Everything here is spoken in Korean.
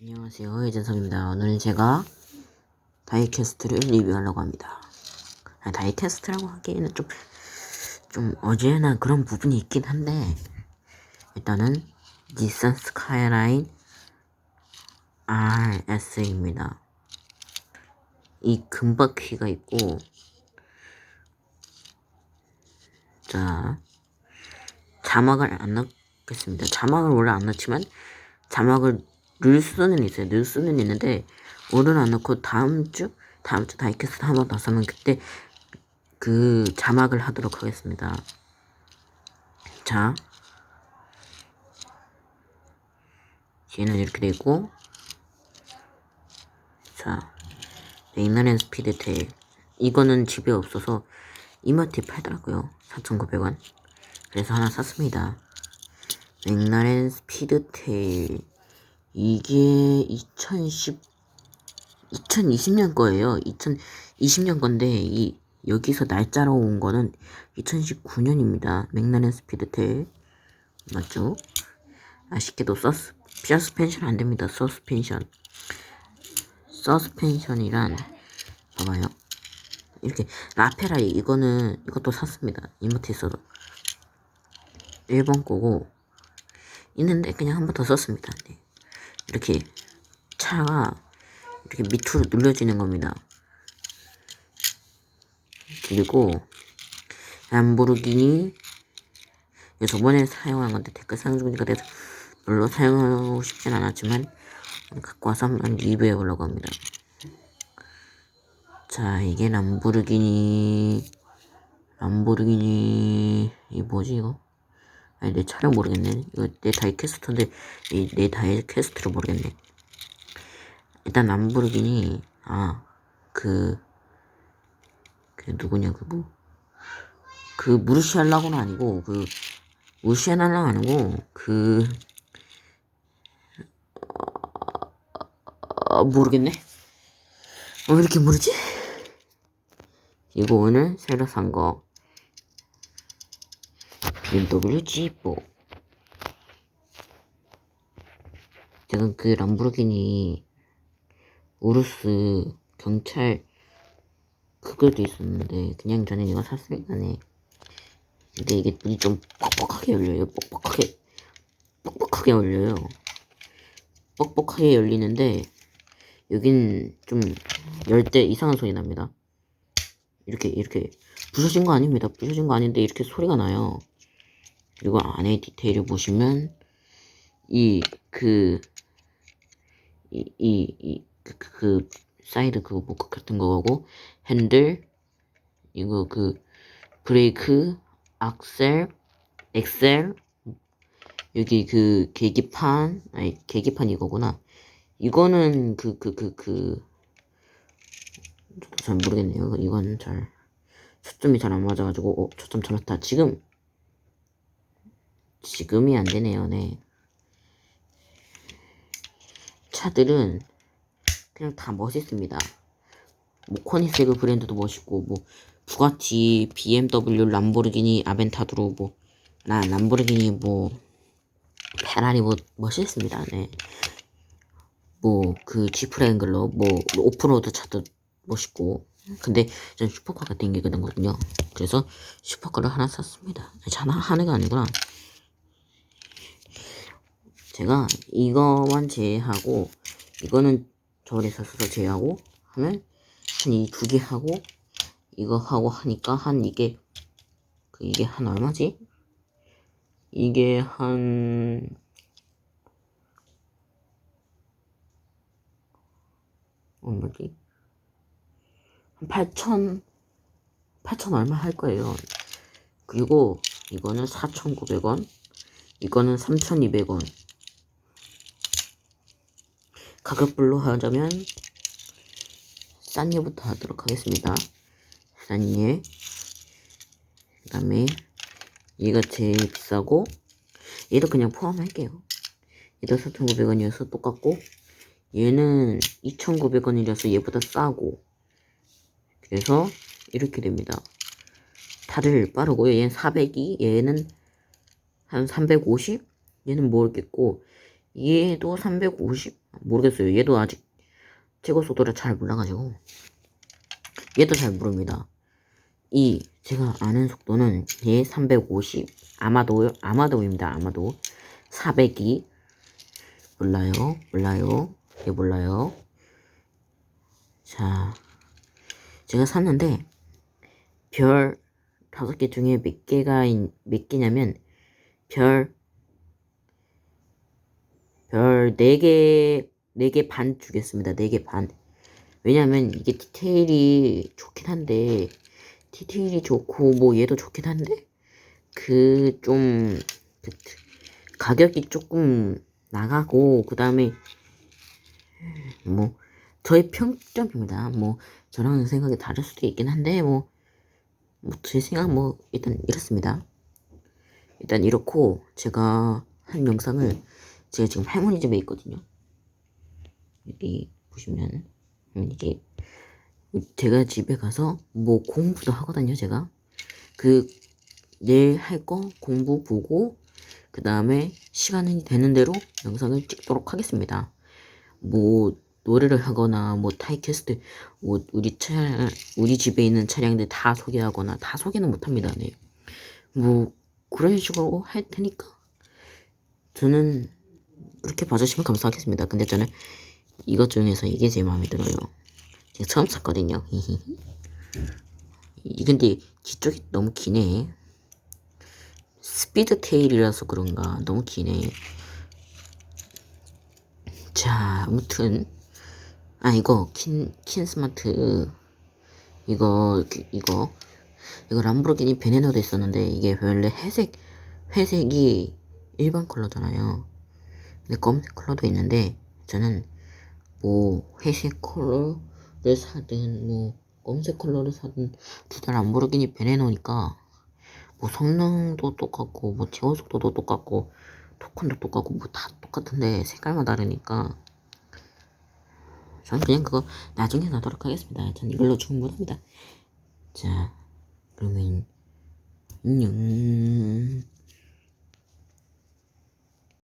안녕하세요 예전성입니다. 오늘은 제가 다이캐스트를 리뷰하려고 합니다. 아, 다이캐스트라고 하기에는 좀, 좀 어지간한 그런 부분이 있긴 한데 일단은 닛산 스카이라인 RS입니다. 이 금바퀴가 있고 자 자막을 안 넣겠습니다. 자막을 원래 안 넣지만 자막을 넣을 수는 있어요. 넣을 수는 있는데 오늘 안 넣고 다음 주 다음 주 다이캐스트 한번더 쓰면 그때 그 자막을 하도록 하겠습니다. 자, 얘는 이렇게 되고 자, 레이나렌 스피드 테일 이거는 집에 없어서 이마트에 팔더라고요. 4,900원. 그래서 하나 샀습니다. 맥라렌 스피드 테일 이게 2010 2020년 거예요. 2020년 건데 이 여기서 날짜로 온 거는 2019년입니다. 맥라렌 스피드테일 맞죠? 아쉽게도 서스 서스펜션 안 됩니다. 서스펜션 서스펜션이란 봐봐요. 이렇게 라페라이 이거는 이것도 샀습니다. 이마트에서도 1번 거고 있는데 그냥 한 번 더 썼습니다. 네. 이렇게 차가 이렇게 밑으로 눌려지는 겁니다. 그리고 람보르기니 저번에 사용한 건데 댓글 상중이가 돼서 별로 사용하고 싶진 않았지만 갖고 와서 한번 리뷰해 보려고 합니다. 자 이게 람보르기니 람보르기니 이 뭐지 이거? 아니 내 차량 모르겠네. 이거 내 다이캐스터인데 이 내 다이캐스트를 모르겠네. 일단 람보르기니 아그그 그 누구냐 그뭐 그 무르시알라고는 아니고 그 무시알라가 아니고 그 어, 모르겠네. 어, 왜 이렇게 모르지? 이거 오늘 새로 산 거. BMW G4. 제가 그 람보르기니 우루스 경찰 그걸도 있었는데 그냥 저는 이거 샀으니까 네. 근데 이게 문이 좀 뻑뻑하게 열려요. 뻑뻑하게 뻑뻑하게 열려요. 뻑뻑하게 열리는데 여긴 좀 열 때 이상한 소리 납니다. 이렇게 이렇게 부서진 거 아닙니다. 부서진 거 아닌데 이렇게 소리가 나요. 그리고 안에 디테일을 보시면 이 그 이 이그 그, 그, 사이드 그거 뭐 같은 거고 핸들 이거 그 브레이크 악셀 엑셀 여기 그 계기판 아니 계기판 이거구나. 이거는 그 그 그 그 잘 모르겠네요. 이건 잘 초점이 잘 안 맞아가지고 어 초점 잘못다. 지금 지금이 안 되네요, 네. 차들은 그냥 다 멋있습니다. 뭐 코니세그 브랜드도 멋있고 뭐 부가티, BMW, 람보르기니, 아벤타드로 뭐나 람보르기니 뭐 페라리 뭐 멋있습니다. 네. 뭐 그 지프 랭글러 뭐 오프로드 차도 멋있고 근데 전 슈퍼카가 땡기거든요. 그래서 슈퍼카를 하나 샀습니다. 하나 하나가 아니구나. 제가 이거만 제외하고 이거는 저번에 샀어서 제외하고 하면 한 이 두 개 하고 이거 하고 하니까 한 이게 그 이게 한 얼마지? 이게 한 얼마지? 한 8천 8천 얼마 할 거예요. 그리고 이거는 4,900원 이거는 3,200원 가격별로 하자면 싼 예부터 하도록 하겠습니다. 싼 예. 그 다음에 얘가 제일 비싸고 얘도 그냥 포함할게요. 얘도 4,900원이어서 똑같고 얘는 2,900원이라서 얘보다 싸고 그래서 이렇게 됩니다. 다들 빠르고요. 얘는 400이 얘는 한 350? 얘는 모르겠고 얘도 350? 모르겠어요. 얘도 아직 최고 속도를 잘 몰라가지고 얘도 잘 모릅니다. 이 제가 아는 속도는 얘 350 아마도 아마도입니다. 아마도 400이 몰라요. 몰라요. 얘 몰라요. 자 제가 샀는데 별 다섯 개 중에 몇 개가 있- 몇 개냐면 별 별네개네개반 주겠습니다. 네개 반. 왜냐면 이게 디테일이 좋긴 한데 디테일이 좋고 뭐 얘도 좋긴 한데 그 좀 그, 가격이 조금 나가고 그 다음에 뭐 저의 평점입니다. 뭐 저랑 생각이 다를 수도 있긴 한데 뭐 뭐 제 생각 뭐 일단 이렇습니다. 일단 이렇고 제가 한 영상을 제가 지금 할머니 집에 있거든요. 여기 보시면 음, 이게 제가 집에 가서 뭐 공부도 하거든요. 제가 그 내일 할 거 공부 보고 그 다음에 시간이 되는 대로 영상을 찍도록 하겠습니다. 뭐 노래를 하거나 뭐 타이캐스트 뭐 우리 차 우리 집에 있는 차량들 다 소개하거나 다 소개는 못합니다. 네. 뭐 그런 식으로 할 테니까 저는 그렇게 봐주시면 감사하겠습니다. 근데 저는 이것 중에서 이게 제일 마음에 들어요. 제가 처음 샀거든요. 이 근데 뒤쪽이 너무 기네. 스피드 테일이라서 그런가 너무 기네. 자, 아무튼 아 이거 킨 킨 스마트 이거 그- 이거 이거 람보르기니 베네노도 있었는데 이게 원래 회색 회색이 일반 컬러잖아요. 근데 검색 컬러도 있는데 저는 뭐 회색 컬러를 사든 뭐 검색 컬러를 사든 둘 다 람보르기니 베네노니까 뭐 성능도 똑같고 뭐 제어 속도도 똑같고 토큰도 똑같고 뭐 다 똑같은데 색깔만 다르니까 전 그냥 그거 나중에 나도록 하겠습니다. 전 이걸로 충분합니다. 자, 그러면 안녕.